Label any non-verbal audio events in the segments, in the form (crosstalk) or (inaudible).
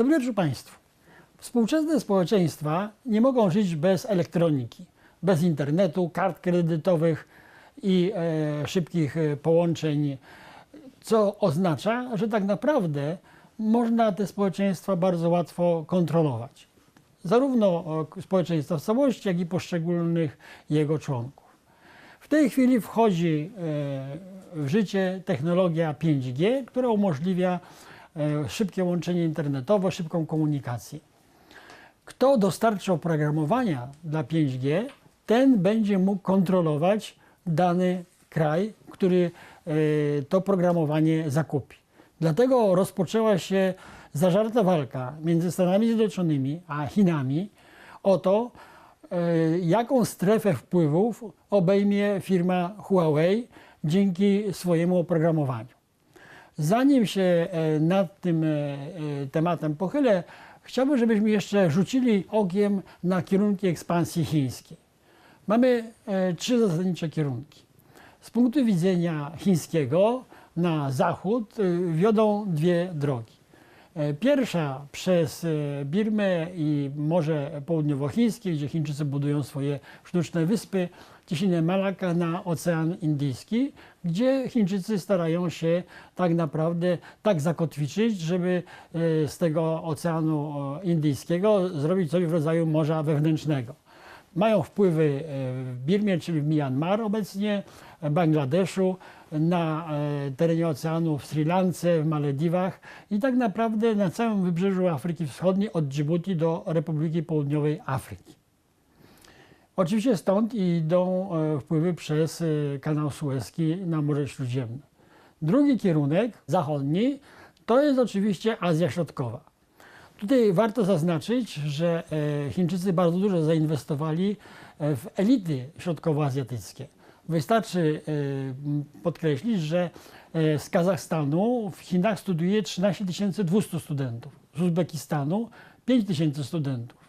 Dobry wieczór Państwu. Współczesne społeczeństwa nie mogą żyć bez elektroniki, bez internetu, kart kredytowych i e, szybkich e, połączeń, co oznacza, że tak naprawdę można te społeczeństwa bardzo łatwo kontrolować. Zarówno społeczeństwa w całości, jak i poszczególnych jego członków. W tej chwili wchodzi e, w życie technologia 5G, która umożliwia szybkie łączenie internetowe, szybką komunikację. Kto dostarczy oprogramowania dla 5G, ten będzie mógł kontrolować dany kraj, który e, to oprogramowanie zakupi. Dlatego rozpoczęła się zażarta walka między Stanami Zjednoczonymi a Chinami o to, e, jaką strefę wpływów obejmie firma Huawei dzięki swojemu oprogramowaniu. Zanim się e, nad tym e, e, tematem pochylę, chciałbym, żebyśmy jeszcze rzucili okiem na kierunki ekspansji chińskiej. Mamy trzy zasadnicze kierunki. Z punktu widzenia chińskiego na zachód wiodą dwie drogi. Pierwsza przez Birmę i Morze Południowochińskie, gdzie Chińczycy budują swoje sztuczne wyspy, cieśninę Malaka na Ocean Indyjski, gdzie Chińczycy starają się tak naprawdę tak zakotwiczyć, żeby e, z tego Oceanu e, Indyjskiego zrobić coś w rodzaju morza wewnętrznego. Mają wpływy e, w Birmie, czyli w Myanmar obecnie, Bangladeszu, na terenie oceanu w Sri Lance, w Malediwach i tak naprawdę na całym wybrzeżu Afryki Wschodniej od Dżibuti do Republiki Południowej Afryki. Oczywiście stąd idą e, wpływy przez e, kanał Suezki na Morze Śródziemne. Drugi kierunek, zachodni, to jest oczywiście Azja Środkowa. Tutaj warto zaznaczyć, że e, Chińczycy bardzo dużo zainwestowali w elity środkowoazjatyckie. Wystarczy podkreślić, że z Kazachstanu w Chinach studiuje 13 200 studentów, z Uzbekistanu 5 tysięcy studentów,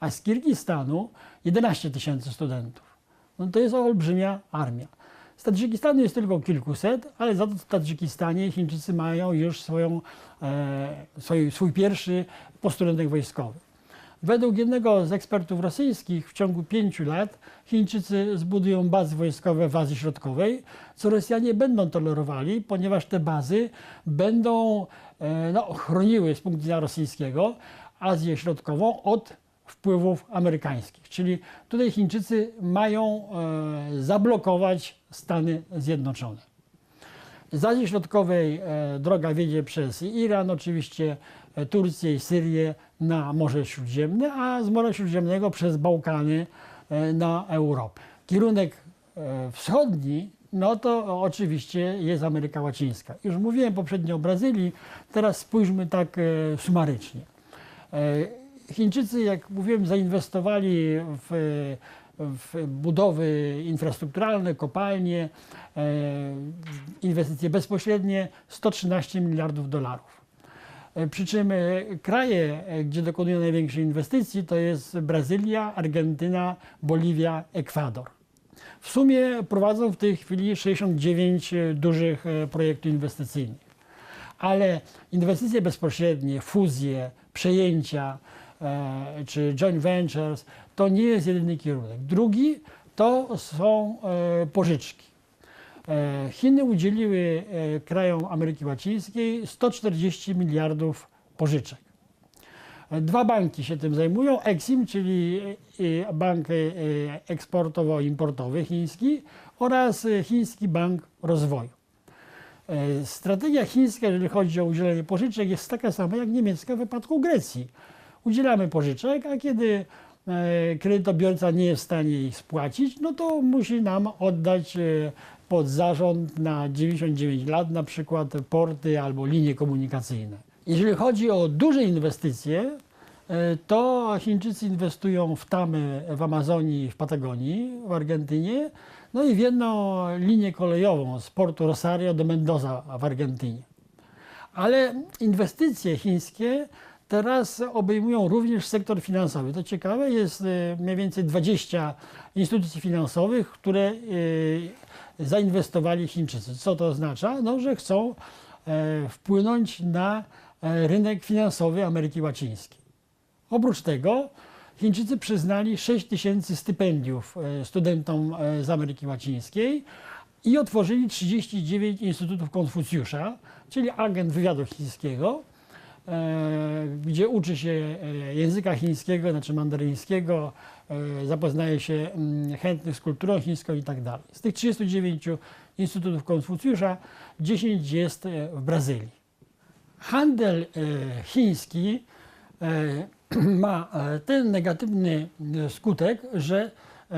a z Kirgistanu 11 tysięcy studentów. No to jest olbrzymia armia. Z Tadżykistanu jest tylko kilkuset, ale za to w Tadżykistanie Chińczycy mają już swoją, e, swój, swój pierwszy posterunek wojskowy. Według jednego z ekspertów rosyjskich w ciągu pięciu lat Chińczycy zbudują bazy wojskowe w Azji Środkowej, co Rosjanie będą tolerowali, ponieważ te bazy będą e, no, chroniły z punktu widzenia rosyjskiego Azję Środkową od wpływów amerykańskich. Czyli tutaj Chińczycy mają e, zablokować Stany Zjednoczone. Z Azji Środkowej e, droga wiedzie przez Iran, oczywiście e, Turcję i Syrię na Morze Śródziemne, a z Morza Śródziemnego przez Bałkany na Europę. Kierunek wschodni, no to oczywiście jest Ameryka Łacińska. Już mówiłem poprzednio o Brazylii, teraz spójrzmy tak sumarycznie. Chińczycy, jak mówiłem, zainwestowali w, w budowy infrastrukturalne, kopalnie, e, inwestycje bezpośrednie 113 miliardów dolarów. E, Przy czym e, kraje, gdzie dokonują największej inwestycji, to jest Brazylia, Argentyna, Boliwia, Ekwador. W sumie prowadzą w tej chwili 69 dużych projektów inwestycyjnych ale inwestycje bezpośrednie, fuzje, przejęcia czy joint ventures to nie jest jedyny kierunek. Drugi to są e, pożyczki. E, Chiny udzieliły e, krajom Ameryki Łacińskiej 140 miliardów pożyczek. E, Dwa banki się tym zajmują. Exim, czyli e, bank e, eksportowo-importowy chiński oraz e, Chiński Bank Rozwoju. E, Strategia chińska, jeżeli chodzi o udzielenie pożyczek, jest taka sama jak niemiecka w wypadku Grecji. Udzielamy pożyczek, a kiedy e, kredytobiorca nie jest w stanie ich spłacić, no to musi nam oddać e, pod zarząd na 99 lat na przykład porty albo linie komunikacyjne. Jeżeli chodzi o duże inwestycje, e, to Chińczycy inwestują w tamy w Amazonii, w Patagonii, w Argentynie, no i w jedną linię kolejową z portu Rosario do Mendoza w Argentynie. Ale inwestycje chińskie teraz obejmują również sektor finansowy. To ciekawe, jest e, mniej więcej 20 instytucji finansowych, które e, zainwestowali Chińczycy. Co to oznacza? No, że chcą e, wpłynąć na e, rynek finansowy Ameryki Łacińskiej. Oprócz tego Chińczycy przyznali 6 tysięcy stypendiów e, studentom z Ameryki Łacińskiej i otworzyli 39 instytutów Konfucjusza, czyli agent wywiadu chińskiego, gdzie uczy się e, języka chińskiego, znaczy mandaryńskiego, e, zapoznaje się mm, chętnych z kulturą chińską i tak dalej. Z tych 39 instytutów Konfucjusza 10 jest e, w Brazylii. Handel e, chiński e, (clears throat) ma e, ten negatywny e, skutek, że e,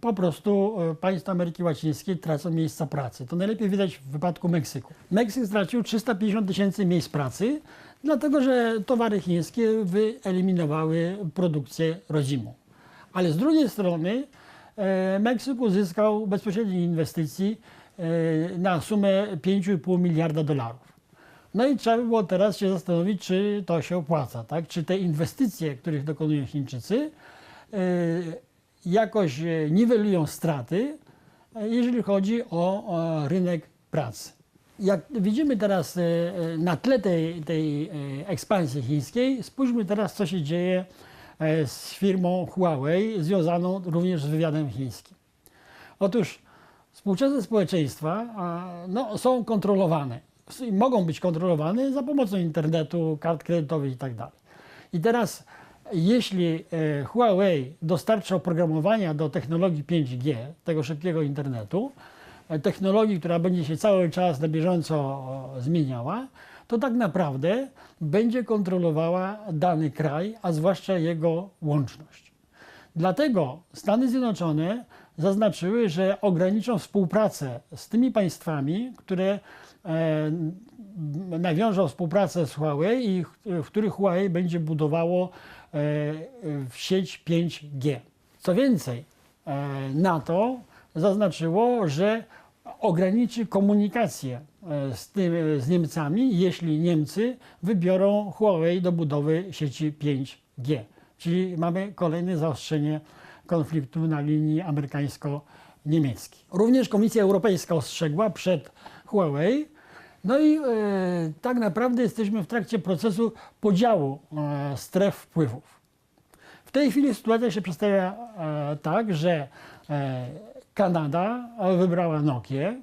po prostu e, państwa Ameryki Łacińskiej tracą miejsca pracy. To najlepiej widać w wypadku Meksyku. Meksyk stracił 350 tysięcy miejsc pracy, dlatego że towary chińskie wyeliminowały produkcję rodzimą. Ale z drugiej strony e, Meksyk uzyskał bezpośredniej inwestycji e, na sumę 5,5 miliarda dolarów. No i trzeba by było teraz się zastanowić, czy to się opłaca, tak? Czy te inwestycje, których dokonują Chińczycy, e, jakoś niwelują straty, jeżeli chodzi o rynek pracy. Jak widzimy teraz e, e, na tle tej, tej e, ekspansji chińskiej, spójrzmy teraz, co się dzieje z firmą Huawei, związaną również z wywiadem chińskim. Otóż współczesne społeczeństwa no, są kontrolowane. Mogą być kontrolowane za pomocą internetu, kart kredytowych itd. I teraz, jeśli Huawei dostarcza oprogramowania do technologii 5G, tego szybkiego internetu, technologii, która będzie się cały czas na bieżąco o, zmieniała, to tak naprawdę będzie kontrolowała dany kraj, a zwłaszcza jego łączność. Dlatego Stany Zjednoczone zaznaczyły, że ograniczą współpracę z tymi państwami, które e, nawiążą współpracę z Huawei i w których Huawei będzie budowało e, sieć 5G. Co więcej, e, NATO zaznaczyło, że ograniczy komunikację e, z, tym, z Niemcami, jeśli Niemcy wybiorą Huawei do budowy sieci 5G. Czyli mamy kolejne zaostrzenie konfliktu na linii amerykańsko-niemieckiej. Również Komisja Europejska ostrzegła przed Huawei. No i e, tak naprawdę jesteśmy w trakcie procesu podziału e, stref wpływów. W tej chwili sytuacja się przedstawia e, tak, że e, Kanada wybrała Nokię,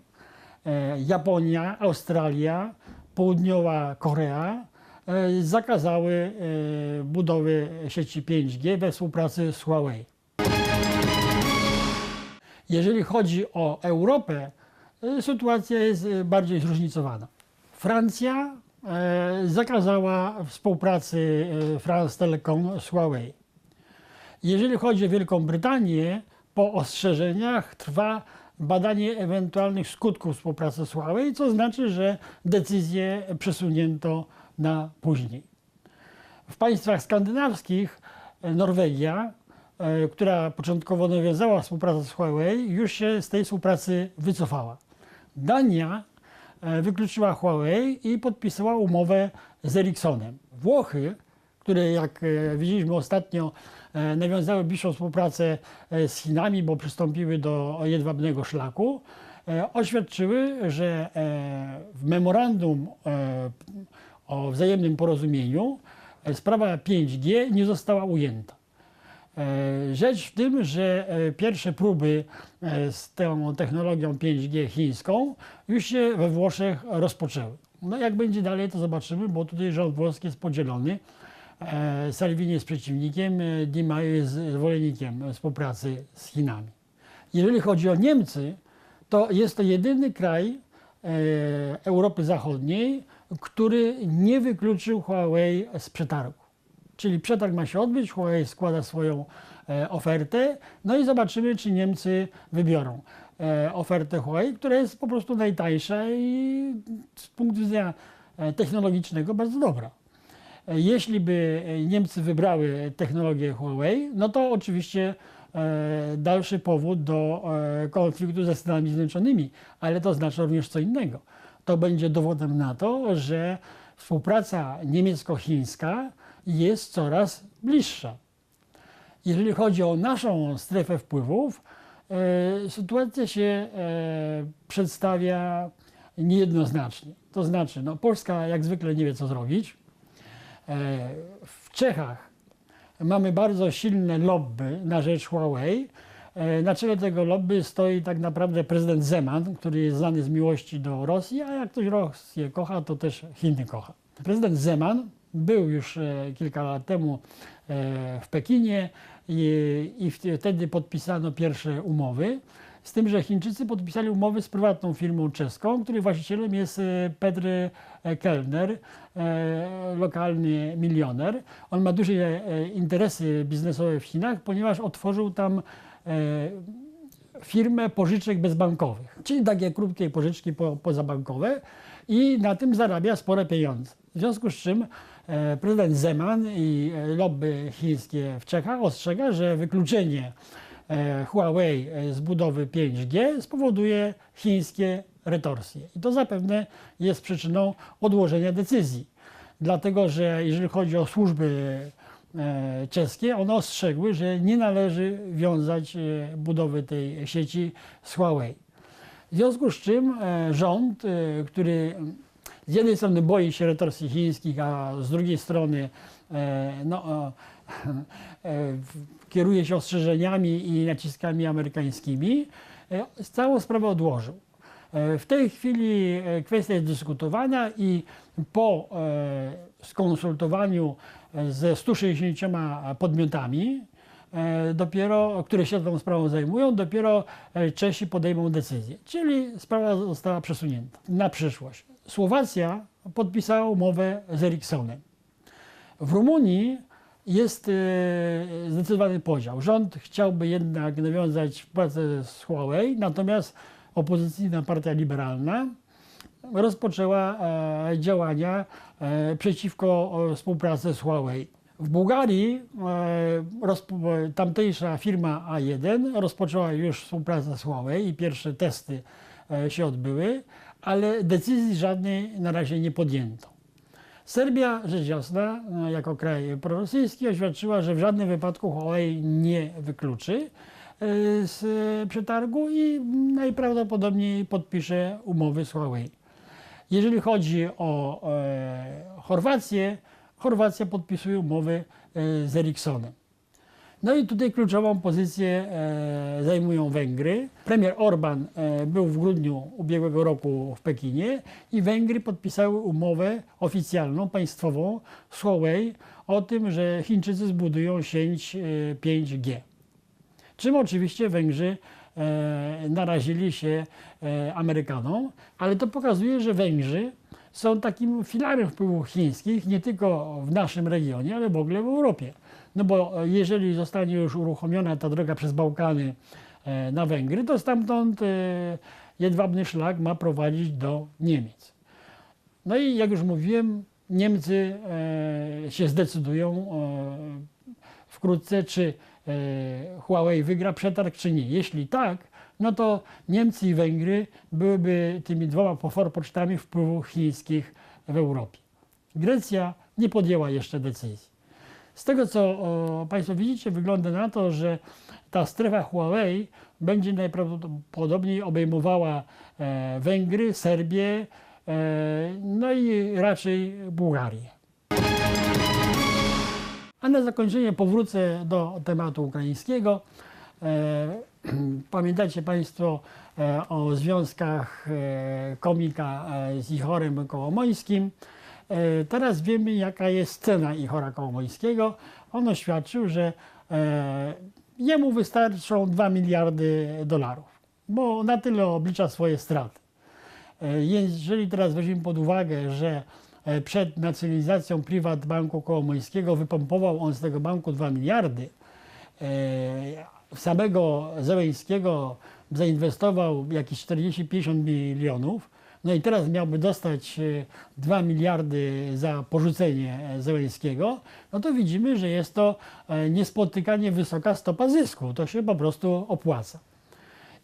e, Japonia, Australia, Południowa Korea e, zakazały e, budowy sieci 5G we współpracy z Huawei. Jeżeli chodzi o Europę, sytuacja jest bardziej zróżnicowana. Francja zakazała współpracy France Telecom z Huawei. Jeżeli chodzi o Wielką Brytanię, po ostrzeżeniach trwa badanie ewentualnych skutków współpracy z Huawei, co znaczy, że decyzję przesunięto na później. W państwach skandynawskich e, Norwegia, e, która początkowo nawiązała współpracę z Huawei, już się z tej współpracy wycofała. Dania e, wykluczyła Huawei i podpisała umowę z Ericssonem. Włochy, które jak e, widzieliśmy ostatnio e, nawiązały bliższą współpracę e, z Chinami, bo przystąpiły do jedwabnego szlaku, oświadczyły, że w memorandum o wzajemnym porozumieniu sprawa 5G nie została ujęta. Rzecz w tym, że pierwsze próby z tą technologią 5G chińską już się we Włoszech rozpoczęły. No jak będzie dalej, to zobaczymy, bo tutaj rząd włoski jest podzielony. E, Salvini jest przeciwnikiem, e, Di Maio jest zwolennikiem współpracy z Chinami. Jeżeli chodzi o Niemcy, to jest to jedyny kraj e, Europy Zachodniej, który nie wykluczył Huawei z przetargu. Czyli przetarg ma się odbyć, Huawei składa swoją ofertę, no i zobaczymy, czy Niemcy wybiorą ofertę Huawei, która jest po prostu najtańsza i z punktu widzenia technologicznego bardzo dobra. E, Jeśli by e, Niemcy wybrały technologię Huawei, no to oczywiście e, dalszy powód do konfliktu ze Stanami Zjednoczonymi, ale to znaczy również co innego. To będzie dowodem na to, że współpraca niemiecko-chińska jest coraz bliższa. Jeżeli chodzi o naszą strefę wpływów, sytuacja się przedstawia niejednoznacznie. To znaczy, no, Polska jak zwykle nie wie, co zrobić. W Czechach mamy bardzo silne lobby na rzecz Huawei. E, Na czele tego lobby stoi tak naprawdę prezydent Zeman, który jest znany z miłości do Rosji, a jak ktoś Rosję kocha, to też Chiny kocha. Prezydent Zeman był już e, kilka lat temu e, w Pekinie i wtedy podpisano pierwsze umowy. Z tym, że Chińczycy podpisali umowy z prywatną firmą czeską, której właścicielem jest e, Petr e, Kellner, e, lokalny milioner. On ma duże interesy biznesowe w Chinach, ponieważ otworzył tam firmę pożyczek bezbankowych, czyli takie krótkie pożyczki po, pozabankowe i na tym zarabia spore pieniądze. W związku z czym prezydent Zeman i lobby chińskie w Czechach ostrzega, że wykluczenie Huawei e, z budowy 5G spowoduje chińskie retorsje. I to zapewne jest przyczyną odłożenia decyzji. Dlatego, że jeżeli chodzi o służby e, czeskie, one ostrzegły, że nie należy wiązać e, budowy tej sieci z Huawei. W związku z czym e, rząd, e, który z jednej strony boi się retorsji chińskich, a z drugiej strony e, no, e, e, kieruje się ostrzeżeniami i naciskami amerykańskimi, e, całą sprawę odłożył. E, W tej chwili e, kwestia jest dyskutowana i po skonsultowaniu ze 160 podmiotami, dopiero, które się tą sprawą zajmują, dopiero Czesi podejmą decyzję. Czyli sprawa została przesunięta na przyszłość. Słowacja podpisała umowę z Ericssonem. W Rumunii jest e, zdecydowany podział. Rząd chciałby jednak nawiązać współpracę z Huawei, natomiast opozycyjna partia liberalna rozpoczęła e, działania e, przeciwko współpracy z Huawei. W Bułgarii tamtejsza firma A1 rozpoczęła już współpracę z Huawei i pierwsze testy się odbyły, ale decyzji żadnej na razie nie podjęto. Serbia, rzecz jasna, e, jako kraj prorosyjski, oświadczyła, że w żadnym wypadku Huawei nie wykluczy e, z przetargu i najprawdopodobniej podpisze umowy z Huawei. Jeżeli chodzi o e, Chorwację, Chorwacja podpisuje umowy z Ericssonem. No i tutaj kluczową pozycję e, zajmują Węgry. Premier Orban e, był w grudniu ubiegłego roku w Pekinie i Węgry podpisały umowę oficjalną, państwową z Huawei o tym, że Chińczycy zbudują sieć e, 5G. Czym oczywiście Węgrzy e, narazili się e, Amerykanom, ale to pokazuje, że Węgrzy są takim filarem wpływów chińskich nie tylko w naszym regionie, ale w ogóle w Europie. No bo e, jeżeli zostanie już uruchomiona ta droga przez Bałkany e, na Węgry, to stamtąd e, jedwabny szlak ma prowadzić do Niemiec. No i jak już mówiłem, Niemcy się zdecydują wkrótce, czy Huawei wygra przetarg, czy nie. Jeśli tak, no to Niemcy i Węgry byłyby tymi dwoma forpocztami wpływów chińskich w Europie. Grecja nie podjęła jeszcze decyzji. Z tego, co o, Państwo widzicie, wygląda na to, że ta strefa Huawei będzie najprawdopodobniej obejmowała e, Węgry, Serbię, e, no i raczej Bułgarię. A na zakończenie powrócę do tematu ukraińskiego. E, (clears throat) Pamiętacie Państwo e, o związkach e, komika z Ichorem Kołomońskim. E, Teraz wiemy, jaka jest cena Ichora Kołomońskiego. On oświadczył, że e, jemu wystarczą 2 miliardy dolarów, bo na tyle oblicza swoje straty. E, Jeżeli teraz weźmiemy pod uwagę, że przed nacjonalizacją prywat Banku Kołomońskiego wypompował on z tego banku 2 miliardy, samego Zeleńskiego zainwestował jakieś 40-50 milionów, no i teraz miałby dostać e, 2 miliardy za porzucenie e, Zeleńskiego, no to widzimy, że jest to e, niespotykanie wysoka stopa zysku. To się po prostu opłaca.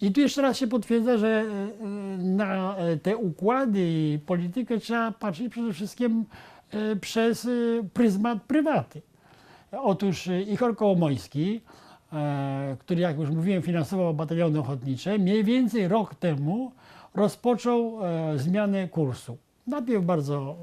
I tu jeszcze raz się potwierdza, że e, e, na e, te układy i politykę trzeba patrzeć przede wszystkim e, przez e, pryzmat prywaty. Otóż e, Ichor Kołomoński, e, który jak już mówiłem finansował bataliony ochotnicze, mniej więcej rok temu rozpoczął e, zmianę kursu. Najpierw bardzo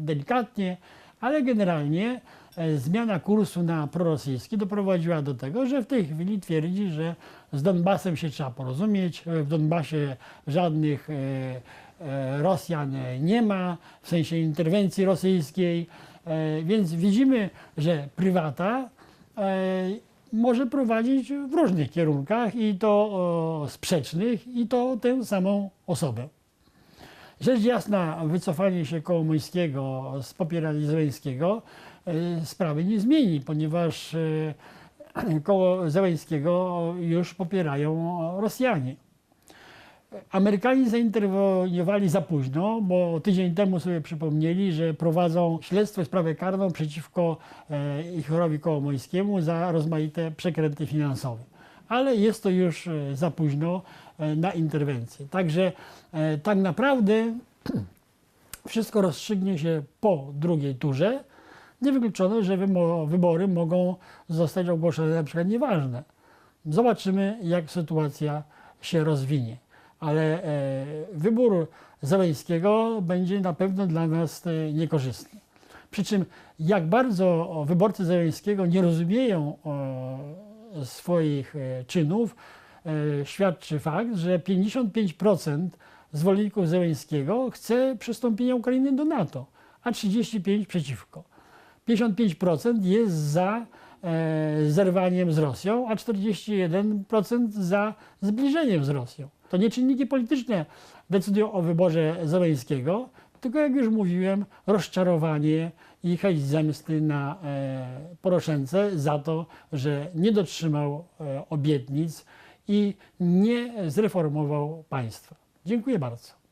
delikatnie, Ale generalnie e, zmiana kursu na prorosyjski doprowadziła do tego, że w tej chwili twierdzi, że z Donbasem się trzeba porozumieć. E, W Donbasie żadnych Rosjan nie ma, w sensie interwencji rosyjskiej. Więc widzimy, że prywata może prowadzić w różnych kierunkach i to sprzecznych i to tę samą osobę. Rzecz jasna, wycofanie się Kołomońskiego z popierania Zeleńskiego e, sprawy nie zmieni, ponieważ e, koło Zeleńskiego już popierają Rosjanie. Amerykanie zainterweniowali za późno, bo tydzień temu sobie przypomnieli, że prowadzą śledztwo sprawę karną przeciwko e, Ichorowi Kołomońskiemu za rozmaite przekręty finansowe. Ale jest to już e, za późno e, na interwencję. Także tak naprawdę (clears throat) wszystko rozstrzygnie się po drugiej turze. Niewykluczone, że wybory mogą zostać ogłoszone na przykład nieważne. Zobaczymy, jak sytuacja się rozwinie. Ale e, wybór Zeleńskiego będzie na pewno dla nas e, niekorzystny. Przy czym jak bardzo wyborcy Zeleńskiego nie rozumieją swoich e, czynów, świadczy fakt, że 55% zwolenników Zeleńskiego chce przystąpienia Ukrainy do NATO, a 35% przeciwko. 55% jest za zerwaniem z Rosją, a 41% za zbliżeniem z Rosją. To nie czynniki polityczne decydują o wyborze Zeleńskiego, tylko jak już mówiłem, rozczarowanie i chęć zemsty na e, Poroszence za to, że nie dotrzymał e, obietnic i nie zreformował państwa. Dziękuję bardzo.